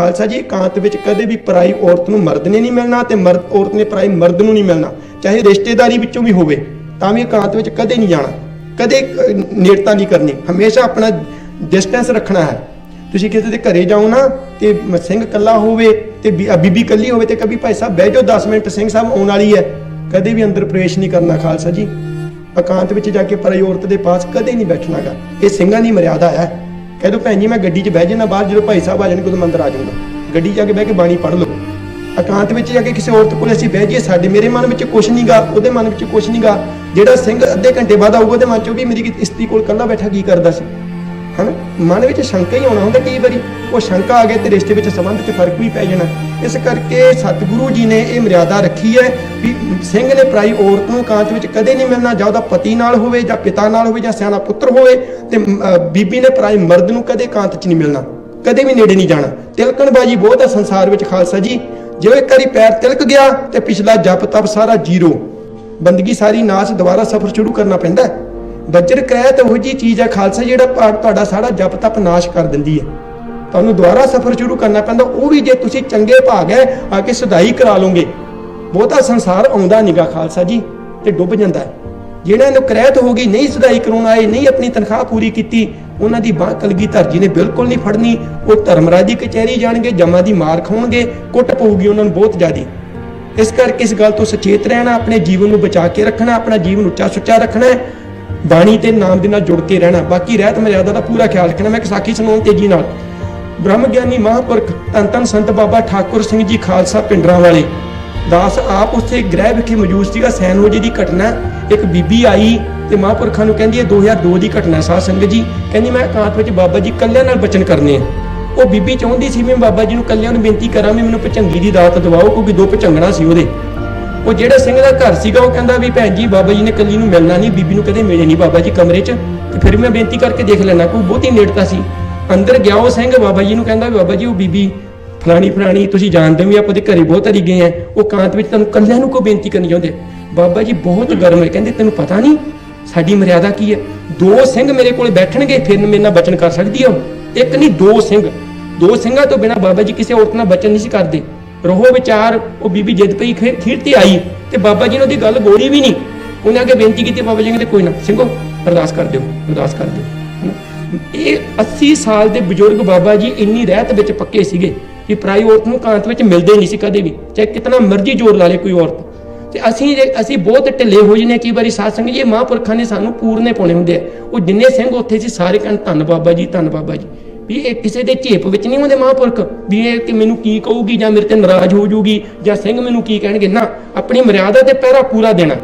ਖਾਲਸਾ ਜੀ ਇਕਾਂਤ ਵਿੱਚ ਕਦੇ ਵੀ ਪਰਾਈ ਔਰਤ ਨੂੰ ਮਰਦ ਨੇ ਨਹੀਂ ਮਿਲਣਾ ਤੇ ਮਰਦ, ਔਰਤ ਨੇ ਪਰਾਈ ਮਰਦ ਨੂੰ ਨਹੀਂ ਮਿਲਣਾ। ਚਾਹੇ ਰਿਸ਼ਤੇਦਾਰੀ ਵਿੱਚੋਂ ਵੀ ਹੋਵੇ, ਤਾਂ ਵੀ ਇਕਾਂਤ ਵਿੱਚ ਕਦੇ ਨਹੀਂ ਜਾਣਾ। ਕਦੇ ਨੇੜਤਾ ਨਹੀਂ ਕਰਨੀ। ਹਮੇਸ਼ਾ ਆਪਣਾ ਡਿਸਟੈਂਸ ਰੱਖਣਾ ਹੈ। ਤੁਸੀਂ ਕਿਸੇ ਦੇ ਘਰੇ ਜਾਓ ਨਾ, ਤੇ ਸਿੰਘ ਕੱਲਾ ਹੋਵੇ ਤੇ ਬੀ- ਬੀਬੀ ਕੱਲੀ ਹੋਵੇ ਤੇ ਕभी ਭਾਈ ਸਾਹਿਬ ਬਹਿ ਜਾਓ 10 ਮਿੰਟ ਸਿੰਘ ਸਾਹਿਬ ਆਉਣ ਵਾਲੀ ਹੈ। ਕਦੇ ਵੀ ਅੰਦਰ ਪ੍ਰਵੇਸ਼ ਨਹੀਂ ਕਰਨਾ ਖਾਲਸਾ ਜੀ। ਇਕਾਂਤ ਵਿੱਚ ਜਾ ਕੇ ਪਰਾਈ ਔਰਤ ਦੇ ਪਾਸ ਕਦੇ ਨਹੀਂ ਬੈਠਣਾਗਾ। ਇਹ ਸਿੰਘਾਂ ਦੀ ਮਰਿਆਦਾ ਹੈ। ਕਹਿ ਦੋ ਭੈਣ ਜੀ, ਮੈਂ ਗੱਡੀ 'ਚ ਬਹਿ ਜਾਣਾ ਬਾਅਦ ਜਦੋਂ ਭਾਈ ਸਾਹਿਬ ਆ ਜਾਣਗੇ, ਉਦੋਂ ਮੰਦਰ ਆ ਜਾਊਂਗਾ। ਗੱਡੀ 'ਚ ਜਾ ਕੇ ਬਹਿ ਕੇ ਬਾਣੀ ਪੜ੍ਹ ਲਓ। ਇਕਾਂਤ ਵਿੱਚ ਜਾ ਕੇ ਕਿਸੇ ਔਰਤ ਕੋਲ ਅਸੀਂ ਬਹਿ ਜਾਈਏ, ਸਾਡੇ ਮੇਰੇ ਮਨ ਵਿੱਚ ਕੁਛ ਨਹੀਂਗਾ ਉਹਦੇ ਮਨ ਵਿੱਚ ਕੁਛ ਨਹੀਂਗਾ ਜਿਹੜਾ ਸਿੰਘ ਅੱਧੇ ਘੰਟੇ ਬਾਅਦ ਆਊਗਾ ਉਹਦੇ ਮਨ 'ਚ ਉਹ ਵੀ ਮੇਰੀ ਇਸਤਰੀ ਕੋਲ ਕੱਲਾ ਬੈਠਾ, ਕੀ ਕਰਦਾ ਸੀ? ਹਨ? ਮਨ ਵਿੱਚ ਸ਼ੰਕਾ ਹੀ ਆਉਣਾ ਹੁੰਦਾ ਕਈ ਵਾਰੀ। ਉਹ ਸ਼ੰਕਾ ਆ ਗਈ ਤੇ ਰਿਸ਼ਤੇ ਵਿੱਚ ਸੰਬੰਧ 'ਚ ਫ਼ਰਕ ਵੀ ਪੈ ਜਾਣਾ। ਇਸ ਕਰਕੇ ਸਤਿਗੁਰੂ ਜੀ ਨੇ ਇਹ ਮਰਿਆਦਾ ਰੱਖੀ ਹੈ ਵੀ ਸਿੰਘ ਨੇ ਪ੍ਰਾਈ ਔਰਤ ਨੂੰ ਕਾਂਤ ਵਿੱਚ ਕਦੇ ਨਹੀਂ ਮਿਲਣਾ, ਜਾਂ ਉਹਦਾ ਪਤੀ ਨਾਲ ਹੋਵੇ, ਜਾਂ ਪਿਤਾ ਨਾਲ ਹੋਵੇ, ਜਾਂ ਸਿਆਣਾ ਪੁੱਤਰ ਹੋਵੇ, ਤੇ ਬੀਬੀ ਨੇ ਪ੍ਰਾਈ ਮਰਦ ਨੂੰ ਕਦੇ ਕਾਂਤ 'ਚ ਨਹੀਂ ਮਿਲਣਾ। ਕਦੇ ਵੀ ਨੇੜੇ ਨਹੀਂ ਜਾਣਾ। ਤਿਲਕਣਬਾਜੀ ਬਹੁਤ ਹੈ ਸੰਸਾਰ ਵਿੱਚ ਖਾਲਸਾ ਜੀ। ਜੇ ਇੱਕ ਵਾਰੀ ਪੈਰ ਤਿਲਕ ਗਿਆ ਤੇ ਪਿਛਲਾ ਜਪ ਤਪ ਸਾਰਾ ਜ਼ੀਰੋ। ਬੰਦਗੀ ਸਾਰੀ ਨਾਸ ਦੁਬਾਰਾ ਸਫ਼ਰ ਸ਼ੁਰੂ ਕਰਨਾ ਪੈਂਦਾ ਹੈ। ਬੱਜਰ ਕਹਿਤ ਉਹੋ ਜੀ ਚੀਜ਼ ਹੈ ਖਾਲਸਾ, ਜਿਹੜਾ ਤੁਹਾਡਾ ਸਾਰਾ ਜਪ ਤਪ ਨਾਸ਼ ਕਰ ਦਿੰਦੀ ਹੈ ਤੁਹਾਨੂੰ ਦੁਬਾਰਾ ਸਫ਼ਰ ਸ਼ੁਰੂ ਕਰਨਾ ਪੈਂਦਾ, ਉਹ ਵੀ ਜੇ ਤੁਸੀਂ ਚੰਗੇ ਭਾਗ ਹੈ ਆ ਕੇ ਸੁਧਾਈ ਕਰਾ ਲਓਗੇ। ਬਹੁਤਾ ਸੰਸਾਰ ਆਉਂਦਾ ਨਿਗਾ ਖਾਲਸਾ ਜੀ, ਤੇ ਡੁੱਬ ਜਾਂਦਾ ਹੈ ਜਿਹੜਾ ਨੂੰ ਕਰੈਤ ਹੋ ਗਈ, ਨਹੀਂ ਸੁਧਾਈ ਕਰਾਉਣ ਆਏ, ਨਹੀਂ ਆਪਣੀ ਤਨਖਾਹ ਪੂਰੀ ਕੀਤੀ, ਉਹਨਾਂ ਦੀ ਬਾਹ ਕਲਗੀਧਰ ਜੀ ਨੇ ਬਿਲਕੁਲ ਨਹੀਂ ਫੜਨੀ, ਉਹ ਧਰਮਰਾਜ ਦੀ ਕਚਹਿਰੀ ਜਾਣਗੇ, ਜਮਾ ਦੀ ਮਾਰ ਖਾਣਗੇ ਕੁੱਟ ਪਊਗੀ ਉਹਨਾਂ ਨੂੰ ਬਹੁਤ ਜ਼ਿਆਦੀ। ਇਸ ਕਰਕੇ ਇਸ ਗੱਲ ਤੋਂ ਸਚੇਤ ਰਹਿਣਾ, ਆਪਣੇ ਜੀਵਨ ਨੂੰ ਬਚਾ ਕੇ ਰੱਖਣਾ, ਆਪਣਾ ਜੀਵਨ ਉੱਚਾ ਸੁੱਚਾ ਰੱਖਣਾ ਬਾਣੀ ਤੇ ਨਾਮ ਦੇ ਨਾਲ ਜੁੜ ਕੇ ਰਹਿਣਾ। ਬਾਕੀ ਰਹਿਤ ਮਰਿਆਦਾ ਦਾ ਪੂਰਾ ਖਿਆਲ ਰੱਖਣਾ। ਮੈਂ ਸਾਖੀ ਸੁਣਾਉਣ ਤੇਜ਼ੀ ਨਾਲ। ਬ੍ਰਹਮ ਗਿਆਨੀ ਮਹਾਂਪੁਰਖ ਧੰਨ ਧੰਨ ਸੰਤ ਬਾਬਾ ਠਾਕੁਰ ਸਿੰਘ ਜੀ ਖਾਲਸਾ ਪਿੰਡਰਾਂ ਵਾਲੇ। ਦਾਸ ਆਪ ਉੱਥੇ ਗ੍ਰਹਿ ਵਿਖੇ ਮੌਜੂਦ ਸੀਗਾ। ਸੈਨੋ ਜੀ ਦੀ ਘਟਨਾ, ਇੱਕ ਬੀਬੀ ਆਈ ਤੇ ਮਹਾਂਪੁਰਖਾਂ ਨੂੰ ਕਹਿੰਦੀ ਹੈ 2002 ਦੀ ਘਟਨਾ ਹੈ ਸਾਧ ਸੰਗਤ ਜੀ। ਕਹਿੰਦੀ, ਮੈਂ ਇਕਾਂਤ ਵਿੱਚ ਬਾਬਾ ਜੀ ਕੱਲਿਆਂ ਨਾਲ ਬਚਨ ਕਰਨੇ ਆ। ਉਹ ਬੀਬੀ ਚਾਹੁੰਦੀ ਸੀ, ਮੈਂ ਬਾਬਾ ਜੀ ਨੂੰ ਕੱਲਿਆਂ ਨੂੰ ਬੇਨਤੀ ਕਰਾਂ, ਵੀ ਮੈਨੂੰ ਭਚੰਗੀ ਦੀ ਦਾਤ ਦਿਵਾਓ, ਕਿਉਂਕਿ ਦੋ ਭਚੰਗਣਾ ਸੀ ਉਹਦੇ। ਉਹ ਜਿਹੜਾ ਸਿੰਘ ਦਾ ਘਰ ਸੀਗਾ, ਉਹ ਕਹਿੰਦਾ ਵੀ ਭੈਣ ਜੀ, ਬਾਬਾ ਜੀ ਨੇ ਕੱਲੀ ਨੂੰ ਮਿਲਣਾ ਨਹੀਂ, ਬੀਬੀ ਨੂੰ ਕਦੇ ਮਿਲੇ ਨਹੀਂ ਬਾਬਾ ਜੀ ਕਮਰੇ 'ਚ। ਤੇ ਫਿਰ ਮੈਂ ਬੇਨਤੀ ਕਰਕੇ ਦੇਖ ਲੈਣਾ ਕੋਈ ਬਹੁਤੀ ਨੇੜਤਾ ਸੀ। ਅੰਦਰ ਗਿਆ ਉਹ ਸਿੰਘ, ਬਾਬਾ ਜੀ ਨੂੰ ਕਹਿੰਦਾ ਵੀ ਬਾਬਾ ਜੀ, ਉਹ ਬੀਬੀ, ਫਲਾਣੀ ਫਲਾਣੀ, ਤੁਸੀਂ ਜਾਣਦੇ ਹੋ ਵੀ ਆਪਾਂ ਦੇ ਘਰੇ ਬਹੁਤ ਵਾਰੀ ਗਏ ਆ। ਉਹ ਕਾਂਤ ਵਿੱਚ ਤੁਹਾਨੂੰ ਕੱਲਿਆਂ ਨੂੰ ਕੋਈ ਬੇਨਤੀ ਕਰਨੀ ਚਾਹੁੰਦੇ। ਬਾਬਾ ਜੀ ਬਹੁਤ ਗਰਮ ਹੈ, ਕਹਿੰਦੇ ਤੈਨੂੰ ਪਤਾ ਨਹੀਂ, ਸਾਡੀ ਮਰਿਆਦਾ ਕੀ ਹੈ? ਦੋ ਸਿੰਘ ਮੇਰੇ ਕੋਲ ਬੈਠਣਗੇ, ਫਿਰ ਮੇਰੇ ਨਾਲ ਬਚਨ ਕਰ ਸਕਦੀ ਆ ਉਹ। ਇੱਕ ਨਹੀਂ, ਦੋ ਸਿੰਘ। ਦੋ ਸਿੰਘਾਂ ਤੋਂ ਬਿਨਾ ਬਾਬਾ ਜੀ ਕਿਸੇ ਔਰਤ ਨਾਲ ਬਚਨ ਨਹੀਂ ਸੀ ਕਰਦੇ। ਰੋਹ ਵਿਚਾਰ, ਉਹ ਬੀਬੀ ਜਿੱਦ ਪਈ ਖੀਰ ਤੇ ਆਈ ਤੇ ਬਾਬਾ ਜੀ ਨੇ ਉਹਦੀ ਗੱਲ ਬੋਲੀ ਵੀ ਨਹੀਂ। ਉਹਨਾਂ ਅੱਗੇ ਬੇਨਤੀ ਕੀਤੀ, ਬਾਬਾ ਜੀ ਕਹਿੰਦੇ ਕੋਈ ਨਾ, ਸਿੰਘੋ, ਅਰਦਾਸ ਕਰ ਦਿਓ, ਅਰਦਾਸ ਕਰ ਦਿਓ। ਇਹ 80 ਸਾਲ ਦੇ ਬਜ਼ੁਰਗ ਬਾਬਾ ਜੀ ਇੰਨੀ ਰਹਿਤ ਵਿੱਚ ਪੱਕੇ ਸੀਗੇ ਕਿ ਪ੍ਰਾਈ ਔਰਤ ਨੂੰ ਕਾਂਤ ਵਿੱਚ ਮਿਲਦੇ ਨਹੀਂ ਸੀ ਕਦੇ ਵੀ, ਚਾਹੇ ਕਿਤਨਾ ਮਰਜ਼ੀ ਜ਼ੋਰ ਲਾ ਲੇ ਕੋਈ ਔਰਤ। ਤੇ ਅਸੀਂ ਜੇ- ਅਸੀਂ ਬਹੁਤ ਢਿੱਲੇ ਹੋ ਜਨੇ ਕਈ ਵਾਰੀ ਸਾਧ ਸੰਗਤ ਜੀ ਮਹਾਂਪੁਰਖਾਂ ਨੇ ਸਾਨੂੰ ਪੂਰਨੇ ਪਾਉਣੇ ਹੁੰਦੇ ਆ। ਉਹ ਜਿੰਨੇ ਸਿੰਘ ਉੱਥੇ ਸੀ, ਸਾਰੇ ਕਹਿਣ, ਧੰਨ ਬਾਬਾ ਜੀ, ਧੰਨ ਬਾਬਾ ਜੀ। ਵੀ ਇਹ ਕਿਸੇ ਦੇ ਝੇਪ ਵਿੱਚ ਨਹੀਂ ਹੁੰਦੇ ਮਹਾਂਪੁਰਖ? ਵੀ ਇਹ ਕਿ ਮੈਨੂੰ ਕੀ ਕਹੂਗੀ ਜਾਂ ਮੇਰੇ ਤੇ ਨਾਰਾਜ਼ ਹੋ ਜਾਊਗੀ ਜਾਂ ਸਿੰਘ ਮੈਨੂੰ ਕੀ ਕਹਿਣਗੇ? ਨਾ, ਆਪਣੀ ਮਰਿਆਦਾ ਤੇ ਪਹਿਰਾ ਪੂਰਾ ਦੇਣਾ।